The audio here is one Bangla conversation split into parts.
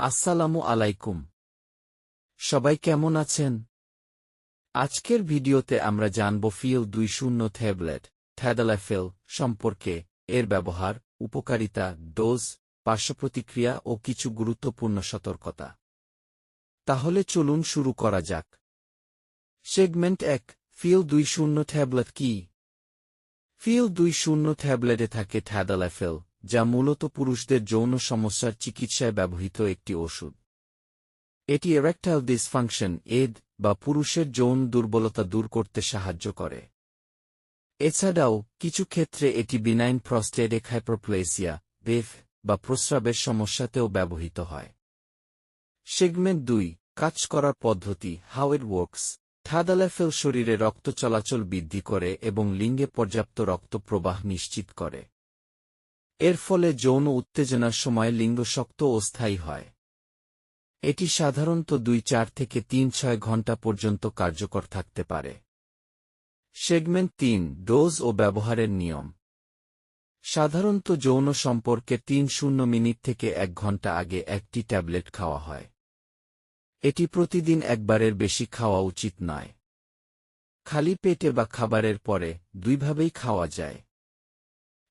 আসসালামু আলাইকুম। সবাই কেমন আছেন? আজকের ভিডিওতে আমরা জানব ফিল দুই শূন্য ট্যাবলেট থ্যাডালাফেল সম্পর্কে, এর ব্যবহার, উপকারিতা, ডোজ, পার্শ্বপ্রতিক্রিয়া ও কিছু গুরুত্বপূর্ণ সতর্কতা। তাহলে চলুন শুরু করা যাক। সেগমেন্ট এক, ফিল দুই শূন্য থ্যাবলেট কি? ফিল দুই শূন্য ট্যাবলেটে থাকে থ্যাডালাফেল যা মূলত পুরুষদের যৌন সমস্যার চিকিৎসায় ব্যবহৃত একটি ওষুধ। এটি এরেকটাইল ডিসফাংশন এদ বা পুরুষের যৌন দুর্বলতা দূর করতে সাহায্য করে। এছাড়াও, কিছু ক্ষেত্রে এটি বিনাইন প্রস্টেডিক হাইপারপ্লেসিয়া বেফ বা প্রস্রাবের সমস্যাতেও ব্যবহৃত হয়। সেগমেন্ট দুই, কাজ করার পদ্ধতি হাউ ওয়ার্কস থাদালাফেল শরীরে রক্ত চলাচল বৃদ্ধি করে এবং লিঙ্গে পর্যাপ্ত রক্ত প্রবাহ নিশ্চিত করে। এর ফলে যৌন উত্তেজনার সময় লিঙ্গ শক্ত ও স্থায়ী হয়। এটি সাধারণত দুই, চার থেকে তিন, ছয় ঘণ্টা পর্যন্ত কার্যকর থাকতে পারে। সেগমেন্ট তিন, ডোজ ও ব্যবহারের নিয়ম। সাধারণত যৌন সম্পর্কে তিন, শূন্য মিনিট থেকে এক ঘণ্টা আগে একটি ট্যাবলেট খাওয়া হয়। এটি প্রতিদিন একবারের বেশি খাওয়া উচিত নয়। খালি পেটে বা খাবারের পরে দুইভাবেই খাওয়া যায়।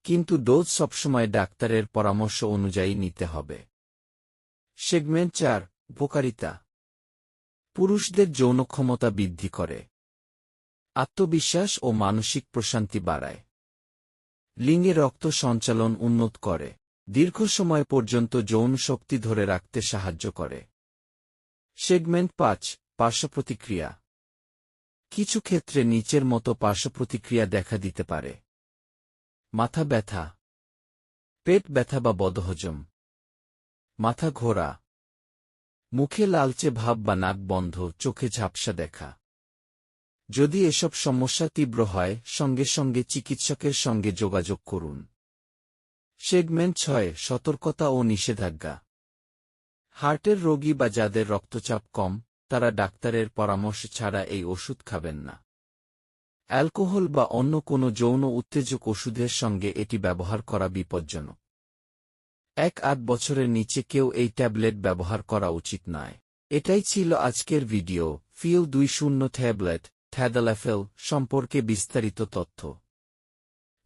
কিন্তু ডোজ সবসময় ডাক্তারের পরামর্শ অনুযায়ী নিতে হবে। সেগমেন্ট চার, উপকারিতা। পুরুষদের যৌন ক্ষমতা বৃদ্ধি করে। আত্মবিশ্বাস ও মানসিক প্রশান্তি বাড়ায়। লিঙ্গে রক্ত সঞ্চালন উন্নত করে। দীর্ঘ সময় পর্যন্ত যৌন শক্তি ধরে রাখতে সাহায্য করে। সেগমেন্ট পাঁচ, পার্শ্বপ্রতিক্রিয়া। কিছু ক্ষেত্রে নিচের মতো পার্শ্বপ্রতিক্রিয়া দেখা দিতে পারে। মাথা ব্যথা, পেট ব্যথা বা বদহজম, মাথা ঘোরা, মুখে লালচে ভাব বা নাক বন্ধ, চোখে ঝাপসা দেখা। যদি এসব সমস্যা তীব্র হয়, সঙ্গে সঙ্গে চিকিৎসকের সঙ্গে যোগাযোগ করুন। সেগমেন্ট ছয়, সতর্কতা ও নিষেধাজ্ঞা। হার্টের রোগী বা যাদের রক্তচাপ কম, তারা ডাক্তারের পরামর্শ ছাড়া এই ওষুধ খাবেন না। অ্যালকোহল বা অন্য কোনো যৌন উত্তেজক ওষুধের সঙ্গে এটি ব্যবহার করা বিপজ্জনক। এক আট বছরের নিচে কেউ এই ট্যাবলেট ব্যবহার করা উচিত নয়। এটাই ছিল আজকের ভিডিও। ফিল দুই শূন্য ট্যাবলেট, থ্যাদালাফেল সম্পর্কে বিস্তারিত তথ্য।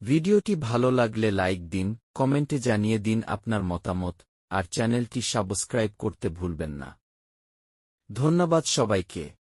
ভিডিওটি ভালো লাগলে লাইক দিন, কমেন্টে জানিয়ে দিন আপনার মতামত, আর চ্যানেলটি সাবস্ক্রাইব করতে ভুলবেন না। ধন্যবাদ সবাইকে।